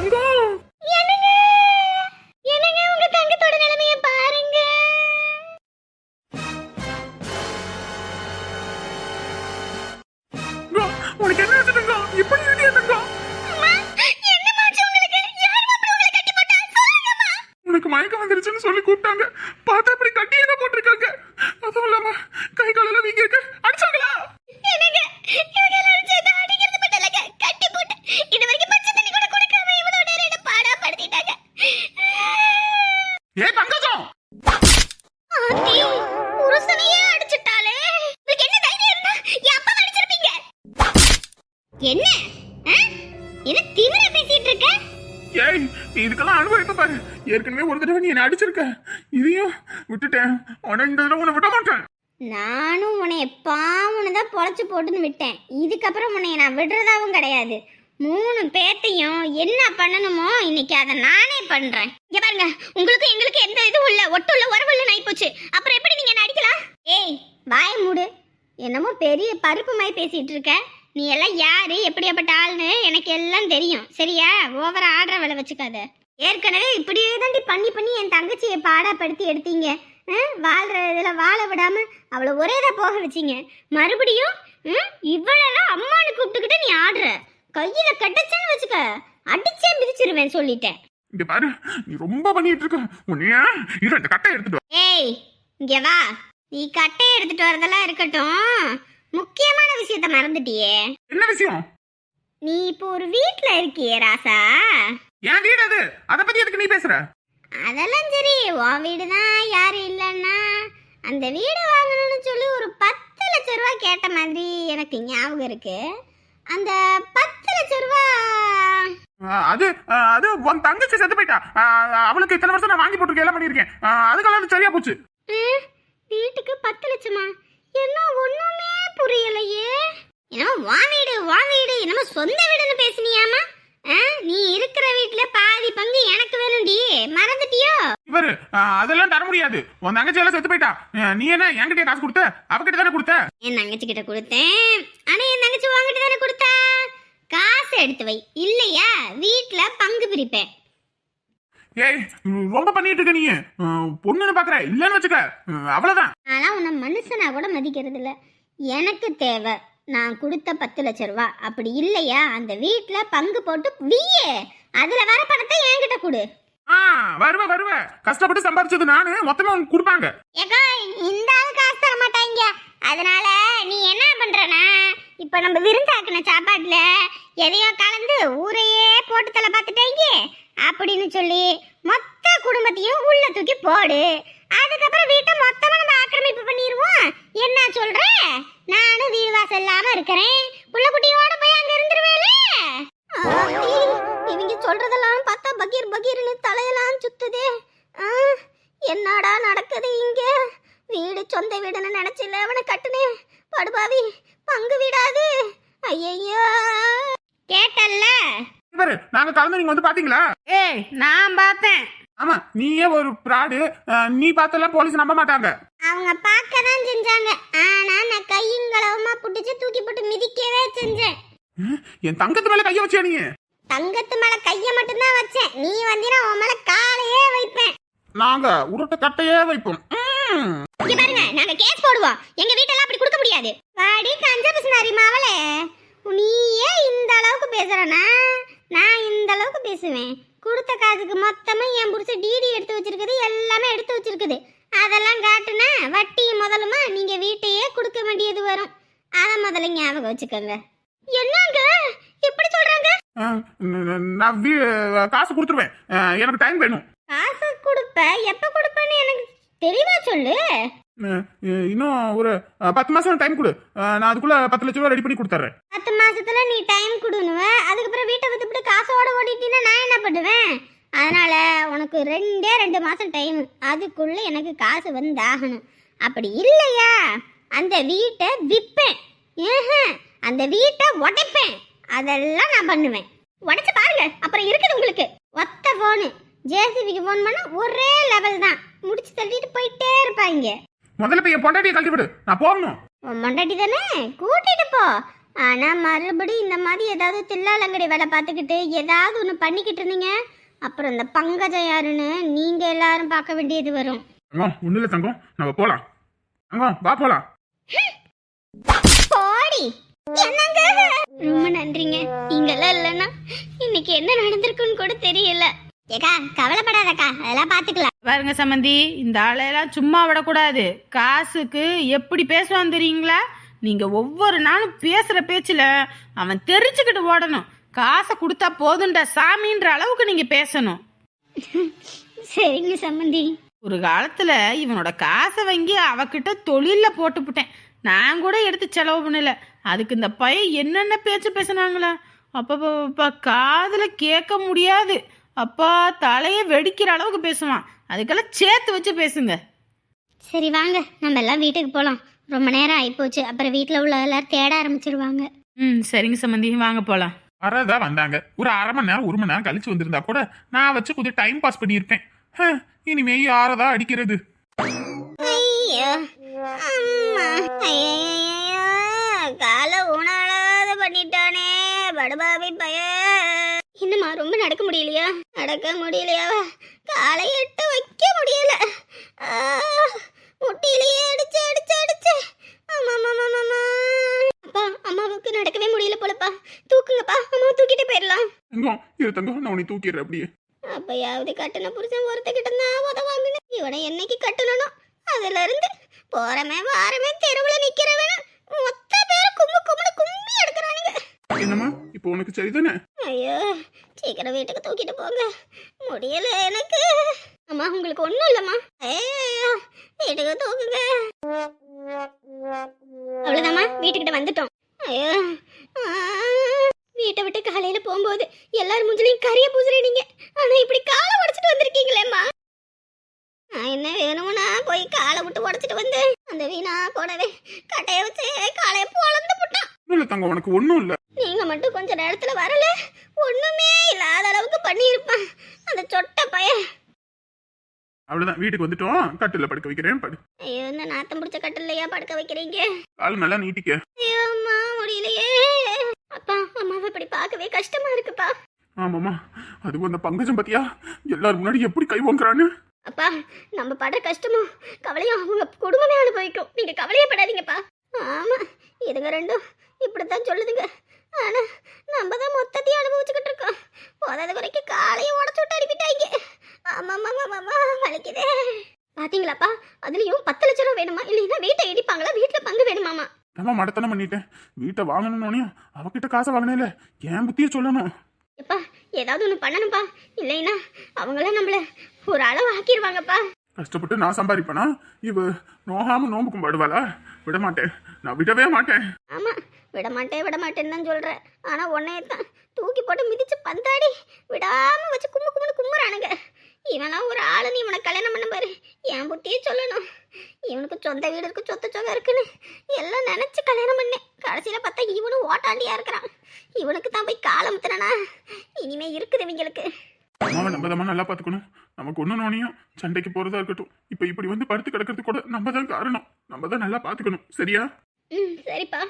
தங்கம் என்னங்க ஏற்கனவே ஒரு தடவை நீ என்ன அடிச்சிருக்க. இதையும் விட்டுட்டேன். ஆனா இந்த தடவை உன்னை விட மாட்டேன். நானும் உன்னை பாவனு தான் பொழைச்சி போட்டுன்னு விட்டேன். இதுக்கப்புறம் உன்னை நான் விடுறதாவும் கிடையாது. மூணு பேத்தையும் என்ன பண்ணணுமோ இன்னைக்கு அதை நானே பண்றேன். இங்க பாருங்க உங்களுக்கு எங்களுக்கு எந்த இதுவும் இல்ல. ஒட்டு உள்ள உறவு இல்ல போச்சு அப்புறம் எப்படி நீங்க என்ன அடிக்கலாம்? ஏய் வாய மூடு. என்னமோ பெரிய பருப்பு மாதிரி பேசிட்டு இருக்க. நீ எல்லாம் யாரு எப்படியாப்பட்ட ஆள்னு எனக்கு எல்லாம் தெரியும். சரியா? ஓவரா ஆடுற வேலை வச்சுக்காத. ஏற்கனவே இப்படியே தாண்டி பண்ணி பண்ணி என் தங்கச்சியை பாடாப்படுத்தி எடுத்தீங்க. ஆ, வாழ்ற இதில் வாழ விடாம அவளை ஒரேதா போக வச்சீங்க. மறுபடியும் ம், இவ்வளெல்லாம் அம்மானு கூப்பிட்டுக்கிட்டு நீ ஆடுற. கையில கட்டச்சேன்னு வச்சுக்க அடிச்சே மிதிச்சிருவேன் சொல்லிட்டேன். இங்க பாரு நீ ரொம்ப பண்ணிட்டு இருக்க. உன்னைய இரு இந்த கட்டை எடுத்துட்டு. ஏய் இங்க வா. நீ கட்டையை எடுத்துட்டு வரதெல்லாம் இருக்கட்டும். முக்கியமான விஷயத்த மறந்துட்டியே. என்ன விஷயம்? நீ இப்போ ஒரு வீட்ல இருக்கியே ராசா. என் வீடு அது? அதை பத்தி எதுக்கு நீ பேசுற? அதெல்லாம் சரி உன் வீடு தான் யாரும் இல்லைன்னா. அந்த வீடு வாங்கணும்னு சொல்லி ஒரு பத்து லட்ச ரூபா கேட்ட மாதிரி எனக்கு ஞாபகம் இருக்கு. அந்த பத்து லட்ச ரூபா அது அது உன் தங்கச்சி செத்து போயிட்டா. அவளுக்கு இத்தனை வருஷம் நான் வாங்கி போட்டிருக்கேன் எல்லாம் பண்ணியிருக்கேன். அதுக்கெல்லாம் அது சரியா போச்சு. வீட்டுக்கு பத்து லட்சமா? என்ன ஒண்ணுமே புரியலையே. என்னமோ வா வீடு வா வீடு என்னமோ சொந்த வீடுன்னு பேசுனியாமா நீ இருக்கிற வீட்டுல பாதி பங்கு எனக்கு வேணும்டி. மறந்துட்டியோ? இவரு அதெல்லாம் தர முடியாது. உன் தங்கச்சி எல்லாம் செத்து போயிட்டா. நீ என்ன என்கிட்ட காசு கொடுத்த? அவகிட்ட தானே கொடுத்த? என் தங்கச்சி கிட்ட கொடுத்தேன். ஆனா என் தங்கச்சி வாங்கிட்டு தானே கொடுத்தா? காசு எடுத்து வை. இல்லையா? வீட்ல பங்கு பிரிப்பேன். ஏய் ரொம்ப பண்ணிட்டு இருக்க நீ பொண்ணுன்னு பாக்குற. இல்லன்னு வச்சுக்க. அவ்வளவுதான். ஆனால் உன்னை மனுஷனா கூட மதிக்கிறது இல்ல எனக்கு தேவை. நான் கொடுத்த பத்து லட்ச ரூபா. அப்படி இல்லையா? அந்த வீட்ல பங்கு போட்டு வியே. அதுல வர பணத்தை என்கிட்ட கொடு. ஆ வருவ வருவ. கஷ்டப்பட்டு சம்பாரிச்சது நானு. மொத்தமா உனக்கு கொடுப்பாங்க. ஏக்கா இந்த ஆள் காசு தர மாட்டாங்க. அதனால நீ என்ன பண்றனா? இப்ப நம்ம விருந்தாக்குன சாப்பாட்டுல எதையோ கலந்து ஊரையே போட்டு தலை பார்த்துட்டாங்க அப்படின்னு சொல்லி மொத்த குடும்பத்தையும் உள்ள தூக்கி போடு. அதுக்கப்புறம் வீட்டை மொத்தமா நம்ம ஆக்கிரமிப்பு பண்ணிடுவோம் என்ன சொல்ற? நானும் வீடு வாசல் இல்லாம இருக்கிறேன். புள்ள குட்டியோட போய் அங்க இருந்துருவேல. இவங்க சொல்றதெல்லாம் பார்த்தா பகீர் பகீர்னு தலையெல்லாம் சுத்துதே. ஆ என்னடா நடக்குது இங்க? வீடு சொந்த வீடுன்னு நினைச்சில அவனை கட்டுனேன் படுபாவி பங்கு வீடாது. ஐயையோ. கேட்டல்ல? இவரு நாங்க கலந்து நீங்க வந்து பாத்தீங்களா? ஏய் நான் பார்த்தேன். ஆமா நீயே ஒரு பிராடு நீ பார்த்தெல்லாம் போலீஸ் நம்ப மாட்டாங்க. அவங்க பார்க்க தான் செஞ்சாங்க. ஆனா நான் கையுங்களவுமா புடிச்சு தூக்கி போட்டு மிதிக்கவே செஞ்சேன். என் தங்கத்து மேல கைய வச்சியா நீ? தங்கத்து மேல கைய மட்டும்தான் வச்சேன். நீ வந்தீனா உன் மேல காலையே வைப்பேன். நாங்க உருட்டு கட்டையே வைப்போம். இங்க பாருங்க நாங்க கேஸ் போடுவோம். எங்க வீட்டெல்லாம் அப்படி கொடுக்க முடியாது. வாடி கஞ்ச பிசுனாரி மாவளே. நீயே இந்த அளவுக்கு பேசுறனா? நான் இந்த அளவுக்கு பேசுவேன். கொடுத்த காசுக்கு மொத்தமா என் புருஷ டிடி எடுத்து வச்சிருக்குது எல்லாமே எடுத்து வச்சிருக்குது. அதெல்லாம் காட்டுனா வட்டி முதலுமா நீங்க வீட்டையே கொடுக்க வேண்டியது வரும். அத முதல்ல ஞாபகம் வச்சுக்கோங்க. என்னங்க? ந- ந- நான் காசு கொடுத்துருவேன். எனக்கு டைம் வேணும். காசு கொடுப்ப எப்ப கொடுப்பேன்னு எனக்கு தெளிவா சொல்லு? இன்னும் ஒரு பத்து மாசம் டைம் கொடு. நான் அதுக்குள்ள பத்து லட்ச ரூபா ரெடி பண்ணி கொடுத்துட்றேன். பத்து மாசத்துல நீ டைம் கொடுனுவ அதுக்கப்புறம் வீட்டை வித்துப்பிட்டு காசோட ஓடிட்டீன்னா நான் என்ன பண்ணுவேன்? அதனால உனக்கு ரெண்டே ரெண்டு மாசம் டைம் அதுக்குள்ள எனக்கு காசு வந்தாகணும். அப்படி இல்லையா? அந்த வீட்டை விற்பேன் ஏஹ அந்த வீட்டை உடைப்பேன். அதெல்லாம் நான் பண்ணுவேன். உடைச்சு பாருங்க. அப்புறம் இருக்குது உங்களுக்கு. ஒத்த ஃபோனு ஜேசிபிக்கு ஃபோன் பண்ணால் ஒரே லெவல் தான். முடிச்சு தள்ளிட்டு போயிட்டே இருப்பாங்க. முதல்ல போய் என் பொண்டாட்டியை கழட்டி விடு. நான் போகணும். உன் தானே? கூட்டிட்டு போ. ஆனா மறுபடியும் இந்த மாதிரி ஏதாவது தில்லாலங்கடி வேலை பார்த்துக்கிட்டு ஏதாவது ஒன்று பண்ணிக்கிட்டு இருந்தீங்க? அப்புறம் இந்த பங்கஜம் யாருன்னு நீங்க எல்லாரும் பார்க்க வேண்டியது வரும். தங்கம் ஒண்ணு இல்ல தங்கம். நம்ம போலாம். தங்கம் வா போலாம். போடி. என்னங்க? ரொம்ப நன்றிங்க. நீங்கெல்லாம் இல்லைன்னா இன்னைக்கு என்ன நடந்திருக்குன்னு கூட தெரியல. ஏக்கா கவலைப்படாதக்கா அதெல்லாம் பார்த்துக்கலாம் பாருங்க சம்மந்தி இந்த ஆளையெல்லாம் சும்மா விடக்கூடாது. காசுக்கு எப்படி பேசுவான் தெரியுங்களா? நீங்க ஒவ்வொரு நாளும் பேசுற பேச்சுல அவன் தெரிஞ்சுக்கிட்டு ஓடணும். காசை கொடுத்தா போதுன்ற சாமின்ற அளவுக்கு நீங்க பேசணும். சரிங்க சம்மந்தி ஒரு காலத்துல இவனோட காசை வாங்கி அவகிட்ட தொழில்ல போட்டுப்புட்டேன் நான் கூட எடுத்து செலவு பண்ணல. அதுக்கு இந்த பையன் என்னென்ன பேச்சு பேசுனாங்களா? அப்பப்பா காதுல கேட்க முடியாது. அப்பா தலையை வெடிக்கிற அளவுக்கு பேசுவான். அதுக்கெல்லாம் சேர்த்து வச்சு பேசுங்க. சரி வாங்க. நம்ம எல்லாம் வீட்டுக்கு போகலாம் ரொம்ப நேரம் ஆயிப்போச்சு. அப்புறம் வீட்டில் உள்ள எல்லாரும் தேட ஆரம்பிச்சிருவாங்க. ம் சரிங்க சம்மந்தி வாங்க போலாம். வரதா வந்தாங்க. ஒரு அரை மணி நேரம் ஒரு மணி நேரம் கழிச்சு வந்திருந்தா கூட நான் வச்சு கொஞ்சம் டைம் பாஸ் பண்ணியிருப்பேன். ஹ, இனிமே யாரதா அடிக்கிறது? ஐயோ அம்மா. ஐயோ கால உணாளாத பண்ணிட்டானே. படுபாவி பய என்னம்மா ரொம்ப நடக்க முடியலையா? நடக்க முடியலையா? காலை எட்டு வைக்க முடியல. ஆ, முட்டியிலேயே அடிச்சு அடிச்சு அடிச்சு. அப்பா அம்மாவுக்கு நடக்கவே முடியல போலப்பா. தூக்குங்கப்பா அம்மாவை தூக்கிட்டு போயிடலாம். தங்கம் இரு தங்கம் நான் உன்னை தூக்கிடுறேன் அப்படியே. அப்பயாவது கட்டின புருஷன் ஒருத்தக்கிட்ட நான் உத வாங்கினேன். இவனை என்னைக்கு கட்டணும் அதுல இருந்து போறமே வாரமே தெருவுல நிக்கிறவன மொத்த பேரும் கும்மு கும்முன்னு கும்மி எடுக்கிறானுங்க. என்னம்மா இப்போ உனக்கு சரிதானே? ஐயோ சீக்கிரம் வீட்டுக்கு தூக்கிட்டு போங்க. முடியல எனக்கு. அம்மா உங்களுக்கு ஒண்ணும் இல்லம்மா. ஐயோ வீட்டுக்கு தூக்குங்க. அவ்வளவுதாம்மா வீட்டுக்கிட்ட வந்துட்டோம். ஐயோ ஆ, வீட்டை விட்டு காலையில போகும்போது எல்லாரும் மூஞ்சிலையும் கரிய பூசுறீங்க. ஆனா இப்படி காலை உடைச்சிட்டு வந்திருக்கீங்களேம்மா. நான் என்ன வேணும்னா போய் காலை விட்டு உடைச்சிட்டு வந்து அந்த வீணா போனவே கட்டைய வச்சு காலையை போலந்து போட்டான். இல்ல தங்கம் உனக்கு ஒன்றும் இல்ல. நீங்க மட்டும் கொஞ்ச நேரத்துல வரல. ஒண்ணுமே இல்லாத அளவுக்கு பண்ணியிருப்பான். அந்த சொட்ட பையன். அவ்வளவுதான். வீட்டுக்கு வந்துட்டோம். கட்டில படுக்க வைக்கிறேன் படு. ஐயோ இந்த நாத்தம் பிடிச்ச கட்டிலையா படுக்க வைக்கிறீங்க? கால் நல்லா நீட்டிக்க. ஐயோ அம்மா முடியலையே. அப்பா அம்மாவை இப்படி பார்க்கவே கஷ்டமா இருக்குப்பா. ஆமாம்மா. அதுவும் அந்த பங்கஜம் பத்தியா? எல்லாரும் முன்னாடி எப்படி கை வாங்குறான்னு அப்பா நம்ம படுற கஷ்டமும் கவலையும் அவங்க குடும்பமே அனுபவிக்கும். நீங்க கவலையே படாதீங்கப்பா. ஆமா இதுங்க ரெண்டும் இப்படித்தான் சொல்லுதுங்க. ஆனா நம்ம தான் மொத்தத்தையும் அனுபவிச்சுக்கிட்டு இருக்கோம். போதாத குறைக்கு காலையை உடச்சு விட்டு அனுப்பிட்டாங்க ஆமா ஆமா ஆமா வலிக்குதே. பாத்தீங்களாப்பா? அதுலயும் பத்து லட்சம் ரூபா வேணுமா? இல்லைன்னா வீட்டை இடிப்பாங்களா? வீட்டுல பங்கு வேணுமாமா நம்ம மடத்தனம் பண்ணிட்டேன். வீட்டை வாங்கணும்னோனே அவகிட்ட காசை வாங்கினேல என் புத்திய சொல்லணும்? எப்பா ஏதாவது ஒன்று பண்ணணும்ப்பா. இல்லைன்னா அவங்களாம் நம்மள ஒரு அளவு ஆக்கிடுவாங்கப்பா கஷ்டப்பட்டு நான் சம்பாதிப்பேனா? இவ நோகாம நோம்பு கும்பிடுவாளா விட மாட்டேன் நான் விடவே மாட்டேன். ஆமா விட மாட்டேன் விட மாட்டேன்னு தான் சொல்றேன். ஆனா உன்னைய தான் தூக்கி போட்டு மிதிச்சு பந்தாடி விடாம வச்சு கும்மு கும்முன்னு கும்புறானுங்க இவனா ஒரு ஆளுன்னு இவனை கல்யாணம் பண்ண பாரு. என் புத்தியே சொல்லணும். இவனுக்கு சொந்த வீடு இருக்கு சொத்து சொகம் இருக்குன்னு எல்லாம் நினைச்சு கல்யாணம் பண்ணேன். கடைசியில பார்த்தா இவனும் ஓட்டாண்டியா இருக்கிறான். இவனுக்கு தான் போய் காலம் முத்துறனா இனிமே இருக்குது இவங்களுக்கு. அம்மாவை நம்ம தான் நல்லா பார்த்துக்கணும். நமக்கு ஒன்றும் நோனியும் சண்டைக்கு போறதா இருக்கட்டும். இப்போ இப்படி வந்து படுத்து கிடக்கிறது கூட நம்ம தான் காரணம். நம்ம தான் நல்லா பார்த்துக்கணும். சரியா? ம் சரிப்பா.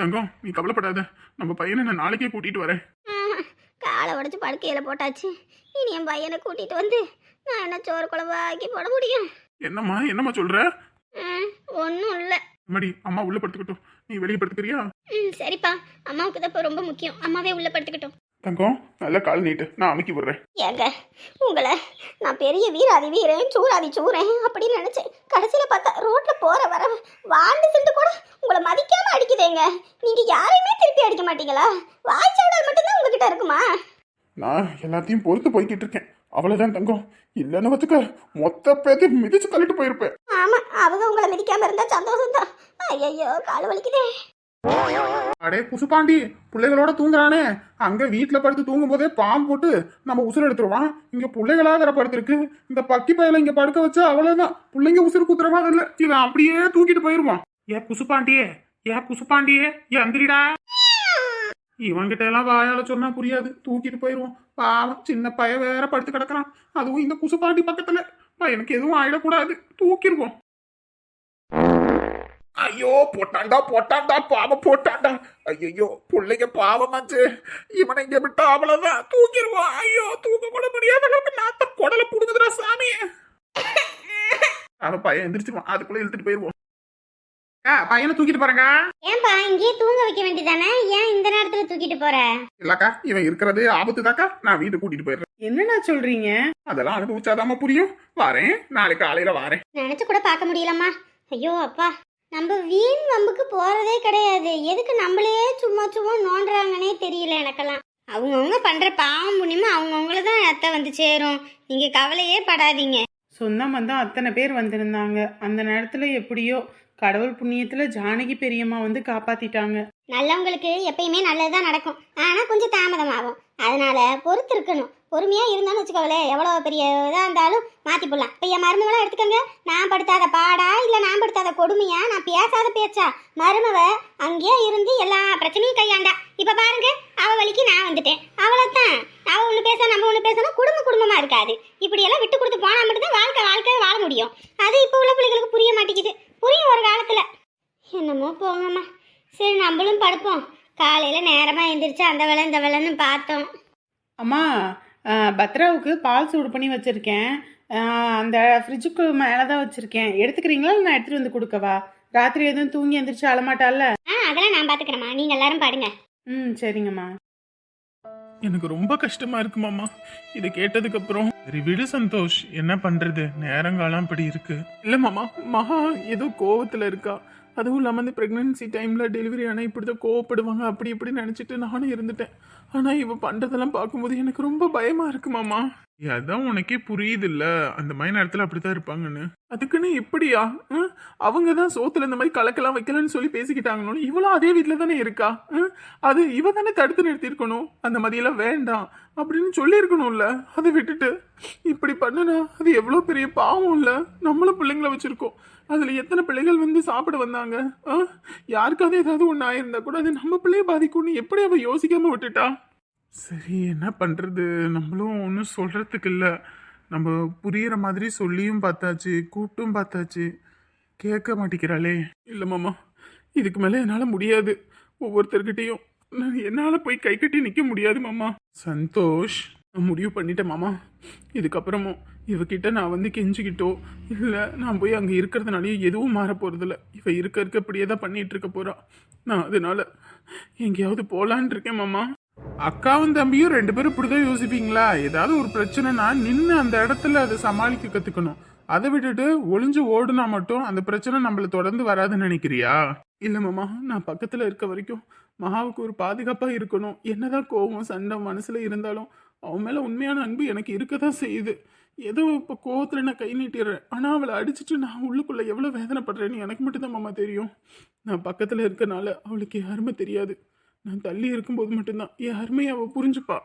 தங்கம் நீ கவலைப்படாத. நம்ம பையனை நான் நாளைக்கே கூட்டிட்டு வரேன். காலை உடச்சி படுக்கையில போட்டாச்சு. இனி என் பையனை கூட்டிட்டு வந்து நான் என்ன சோறு குழம்பு ஆக்கி போட முடியும்? என்னம்மா என்னம்மா சொல்ற? ஒன்றும் இல்லை. மடி அம்மா உள்ள படுத்துக்கட்டும். நீ வெளியே படுத்துக்கிறியா? ம் சரிப்பா. அம்மாவுக்கு தான் இப்போ ரொம்ப முக்கியம். அம்மாவே உள்ள படுத்துக்கிட்டோம். தங்கம் நல்ல கால் நீட்டு. நான் அமைக்கி விடுறேன். ஏங்க உங்களை நான் பெரிய வீராதி வீரன் சூராதி சூரன் அப்படின்னு நினைச்சேன். கடைசியில் பார்த்தா ரோட்ல போற வர வாழ்ந்து சிண்டு கூட உங்களை மதிக்காம அடிக்குதேங்க. நீங்க யாரையுமே திருப்பி அடிக்க மாட்டீங்களா? வாய்ச்சாடல் மட்டும்தான் உங்ககிட்ட இருக்குமா? நான் எல்லாத்தையும் பொறுத்து போய்கிட்டு இருக்கேன். அவ்வளவுதான் தங்கம். இல்லைன்னு வச்சுக்க மொத்த பேத்தையும் மிதிச்சு தள்ளிட்டு போயிருப்பேன். ஆமா அவங்க உங்களை மிதிக்காம இருந்தா சந்தோஷம் தான் ஐயோ கால் வலிக்குதே. அடே குசுபாண்டி பிள்ளைகளோட தூங்குறானே. அங்க வீட்டுல படுத்து தூங்கும் போதே பாம்பு போட்டு நம்ம உசுர் எடுத்துருவான். இங்க பிள்ளைகளா வேற படுத்திருக்கு இந்த பக்கி பயல இங்க படுக்க வச்சா அவ்வளவுதான். பிள்ளைங்க உசுறு குத்துற இல்ல. இவன் அப்படியே தூக்கிட்டு போயிருவான். ஏ குசுபாண்டியே ஏ குசுபாண்டியே எந்திரிடா இவன்கிட்ட எல்லாம் வாயால சொன்னா புரியாது. தூக்கிட்டு போயிருவோம் பாவம் சின்ன பைய வேற படுத்து கிடக்குறான். அதுவும் இந்த குசுப்பாண்டி பக்கத்துல. பையனுக்கு எதுவும் ஆயிடக்கூடாது. தூக்கிடுவோம். ஐயோ போட்டாண்டா போட்டாண்டா பாவம் போட்டாண்டா. ஐயோ பிள்ளைங்க பாவமாச்சு இவனை இங்க விட்டா அவ்வளவுதான். தூக்கிடுவான் ஐயோ தூக்க கூட முடியாத அளவுக்கு நாத்த குடல புடுங்குதுடா சாமி. அவன் பையன் எந்திரிச்சிருவான். அதுக்குள்ள இழுத்துட்டு போயிருவோம் ஆ, பையனை தூக்கிட்டு பாருங்க ஏன்பா இங்கேயே தூங்க வைக்க வேண்டியதானே? ஏன் இந்த நேரத்துல தூக்கிட்டு போற? இல்லக்கா இவன் இருக்கிறது ஆபத்து தாக்கா நான் வீட்டுக்கு கூட்டிட்டு போயிடுறேன். என்னண்ணா சொல்றீங்க? அதெல்லாம் அனுபவிச்சாதாம புரியும். வரேன். நாளைக்கு காலையில வரேன். நினைச்சு கூட பார்க்க முடியலம்மா. ஐயோ அப்பா. நம்ம வீண் வம்புக்கு போறதே கிடையாது. எதுக்கு நம்மளே சும்மா சும்மா நோண்டுறாங்கன்னே தெரியல எனக்கெல்லாம். அவங்கவுங்க பண்ற பாவம் புண்ணியமா அவங்கவுங்கள தான் அத்தை வந்து சேரும். நீங்க கவலையே படாதீங்க. சொந்தம் வந்தா அத்தனை பேர் வந்திருந்தாங்க. அந்த நேரத்துல எப்படியோ கடவுள் புண்ணியத்துல ஜானகி பெரியம்மா வந்து காப்பாத்திட்டாங்க. நல்லவங்களுக்கு எப்பயுமே நல்லதுதான் நடக்கும். ஆனா கொஞ்சம் தாமதமாகும். அதனால பொறுத்து இருக்கணும் பொறுமையாக இருந்தாலும் வச்சுக்கோங்களேன் எவ்வளோ பெரிய இதாக இருந்தாலும் மாற்றி போடலாம். இப்போ என் மருமவெல்லாம் எடுத்துக்கோங்க. நான் படுத்தாத பாடா இல்லை நான் படுத்தாத கொடுமையா? நான் பேசாத பேச்சா? மருமவ அங்கேயே இருந்து எல்லா பிரச்சனையும் கையாண்டா. இப்போ பாருங்க அவள் வழிக்கு நான் வந்துட்டேன். அவ்வளவுதான். அவள் ஒன்று பேச நம்ம ஒன்று பேசணும் குடும்ப குடும்பமாக இருக்காது. இப்படியெல்லாம் விட்டு கொடுத்து போனால் மட்டும்தான் வாழ்க்கை வாழ்க்கை வாழ முடியும். அது இப்போ உள்ள பிள்ளைகளுக்கு புரிய மாட்டேங்குது. புரியும் ஒரு காலத்தில். என்னமோ போங்கம்மா. சரி நம்மளும் படுப்போம். காலையில் நேரமாக எழுந்திரிச்சு அந்த வேலை இந்த வேலைன்னு பார்த்தோம். அம்மா பத்ராவுக்கு பால் சூடு பண்ணி வச்சிருக்கேன். அந்த ஃப்ரிட்ஜுக்கு மேலே தான் வச்சிருக்கேன். எடுத்துக்கிறீங்களா இல்லை நான் எடுத்துட்டு வந்து கொடுக்கவா? ராத்திரி எதுவும் தூங்கி எந்திரிச்சு அழமாட்டால ஆ அதெல்லாம் நான் பாத்துக்கிறேம்மா. நீங்க எல்லாரும் பாடுங்க. ம் சரிங்கம்மா. எனக்கு ரொம்ப கஷ்டமா இருக்கு மாமா. இதை கேட்டதுக்கு அப்புறம் சரி விடு சந்தோஷ். என்ன பண்றது? நேரங்காலம் அப்படி இருக்கு. இல்ல மாமா. மகா ஏதோ கோவத்துல இருக்கா. அதுவும் இல்லாமல் இந்த ப்ரெக்னன்சி டைமில் டெலிவரி ஆனால் இப்படி தான் கோவப்படுவாங்க அப்படி இப்படி நினைச்சிட்டு நானும் இருந்துட்டேன். ஆனால் இவள் பண்ணுறதெல்லாம் பார்க்கும்போது எனக்கு ரொம்ப பயமாக இருக்குமாம்மா மாமா அதான் உனக்கே புரியுது இல்ல அந்த மாதிரி நேரத்தில் அப்படித்தான் இருப்பாங்கன்னு. அதுக்குன்னு எப்படியா? ம்? அவங்க தான் சோத்துல இந்த மாதிரி கலக்கலாம் வைக்கலன்னு சொல்லி பேசிக்கிட்டாங்கன்னு இவளும் அதே வீட்டில் தானே இருக்கா? ம்? அது இவ தானே தடுத்து நிறுத்தியிருக்கணும். அந்த மாதிரியெல்லாம் வேண்டாம். அப்படின்னு சொல்லியிருக்கணும்ல. அதை விட்டுட்டு இப்படி பண்ணுனா அது எவ்வளோ பெரிய பாவம் இல்லை நம்மளும் பிள்ளைங்கள வச்சிருக்கோம். அதில் எத்தனை பிள்ளைகள் வந்து சாப்பிட வந்தாங்க? ஆ? யாருக்காவது ஏதாவது ஒன்று ஆயிருந்தா கூட அது நம்ம பிள்ளைய பாதிக்கும்னு எப்படி அவ யோசிக்காம விட்டுட்டா? சரி என்ன பண்ணுறது நம்மளும் ஒன்றும் சொல்கிறதுக்கு இல்லை. நம்ம புரியிற மாதிரி சொல்லியும் பார்த்தாச்சு கூப்பிட்டும் பார்த்தாச்சு. கேட்க மாட்டேங்கிறாளே. இல்லை மாமா இதுக்கு மேலே என்னால் முடியாது. ஒவ்வொருத்தர்கிட்டையும் நான் என்னால் போய் கை கட்டி நிற்க முடியாது மாமா. சந்தோஷ் நான் முடிவு பண்ணிட்டேன் மாமா. இதுக்கப்புறமும் இவகிட்ட நான் வந்து கெஞ்சிக்கிட்டோ இல்லை நான் போய் அங்கே இருக்கிறதுனாலயே எதுவும் மாற போகிறதில்ல இவ இருக்க இருக்க இப்படியே தான் பண்ணிகிட்டு இருக்க போகிறா நான் அதனால எங்கேயாவது போகலான் இருக்கேன் மாமா. அக்காவும் தம்பியும் ரெண்டு பேரும் இப்படிதான் யோசிப்பீங்களா? ஏதாவது ஒரு பிரச்சனைனா நின்று அந்த இடத்துல அதை சமாளிக்க கத்துக்கணும். அதை விட்டுட்டு ஒளிஞ்சு ஓடுனா மட்டும் அந்த பிரச்சனை நம்மள தொடர்ந்து வராதுன்னு நினைக்கிறியா? இல்ல மாமா நான் பக்கத்துல இருக்க வரைக்கும் மகாவுக்கு ஒரு பாதுகாப்பா இருக்கணும். என்னதான் கோவம் சண்டை மனசுல இருந்தாலும் அவன் மேல உண்மையான அன்பு எனக்கு இருக்கதான் செய்யுது. ஏதோ இப்போ கோவத்துல நான் கை நீட்டிடுறேன். ஆனா அவளை அடிச்சிட்டு நான் உள்ளுக்குள்ள எவ்வளவு வேதனைப்படுறேன்னு எனக்கு மட்டும்தான் மாமா தெரியும். நான் பக்கத்துல இருக்கனால அவளுக்கு யாருமே தெரியாது. நான் தள்ளி இருக்கும்போது மட்டும்தான். என் அவள் புரிஞ்சுப்பா.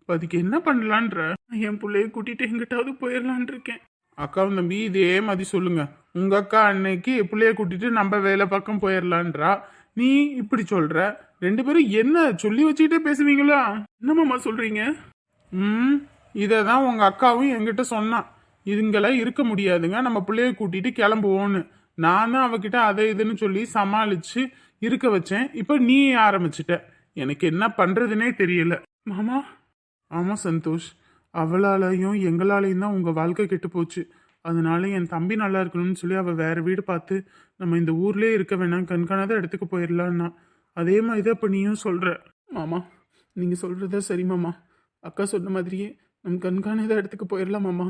இப்போ அதுக்கு என்ன பண்ணலான்ற? நான் என் பிள்ளைய கூட்டிகிட்டு எங்கிட்டாவது போயிடலான் இருக்கேன். அக்காவும் தம்பி இதே மாதிரி சொல்லுங்க. உங்கள் அக்கா அன்னைக்கு பிள்ளைய கூட்டிட்டு நம்ம வேலை பக்கம் போயிடலான்றா நீ இப்படி சொல்கிற ரெண்டு பேரும் என்ன சொல்லி வச்சுக்கிட்டே பேசுவீங்களா? என்னமாம்மா சொல்கிறீங்க ம் இதை தான் உங்கள் அக்காவும் என்கிட்ட சொன்னான் இதுங்களாம் இருக்க முடியாதுங்க. நம்ம பிள்ளைய கூட்டிகிட்டு கிளம்புவோன்னு. நான் தான் அவகிட்ட அதை இதுன்னு சொல்லி சமாளித்து இருக்க வச்சேன். இப்போ நீ ஆரம்பிச்சிட்ட. எனக்கு என்ன பண்ணுறதுனே தெரியல. மாமா? ஆமாம் சந்தோஷ். அவளாலையும் எங்களாலையும் தான் உங்கள் வாழ்க்கை கெட்டு போச்சு. அதனால என் தம்பி நல்லா இருக்கணும்னு சொல்லி அவள் வேறு வீடு பார்த்து நம்ம இந்த ஊர்லேயே இருக்க வேணாம். கண்காணாத இடத்துக்கு போயிடலான்னா அதே மாதிரி தான் இப்போ நீயும் சொல்கிற மாமா நீங்கள் சொல்கிறத சரி மாமா. அக்கா சொன்ன மாதிரியே நம்ம கண்காணாத இடத்துக்கு போயிடலாம் மாமா.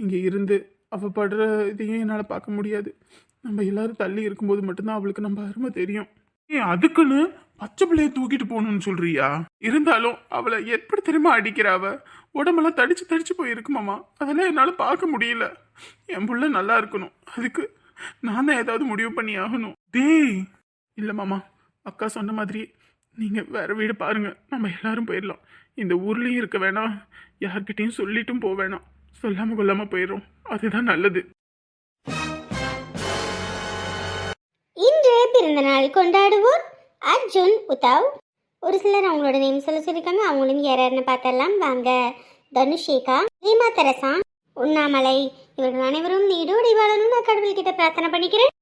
இங்கே இருந்து அவள் படுற இதையும் என்னால் பார்க்க முடியாது. நம்ம எல்லோரும் தள்ளி இருக்கும்போது மட்டும்தான் அவளுக்கு நம்ம அருமை தெரியும். ஏன் அதுக்குன்னு பச்சை பிள்ளைய தூக்கிட்டு போகணும்னு சொல்றியா? இருந்தாலும் அவளை எப்படி தெரியுமா அடிக்கிறா உடம்பெல்லாம் தடிச்சு தடிச்சு போயிருக்கு மாமா. அதெல்லாம் என்னால் பார்க்க முடியல. என் புள்ள நல்லா இருக்கணும். அதுக்கு நான் தான் ஏதாவது முடிவு பண்ணி ஆகணும். டேய்! இல்லை மாமா. அக்கா சொன்ன மாதிரி நீங்கள் வேற வீடு பாருங்கள் நம்ம எல்லாரும் போயிடலாம். இந்த ஊர்லேயும் இருக்க வேணாம். யார்கிட்டையும் சொல்லிட்டும் போக வேணாம். சொல்லாமல் கொல்லாமல் போயிடும் அதுதான் நல்லது. பிறந்த நாள் கொண்டாடுவோர் அர்ஜுன் உதவ் ஒரு சிலர் அவங்களோட நேம் சொல்ல சொல்லியிருக்காங்க அவங்களும் யார் யாருன்னு பார்த்தரலாம் வாங்க. தனுஷேகா ஹேமா தரசா உண்ணாமலை. இவர்கள் அனைவரும் நீடோடி வாழணும்னு நான் கடவுள்கிட்ட பிரார்த்தனை பண்ணிக்கிறேன்.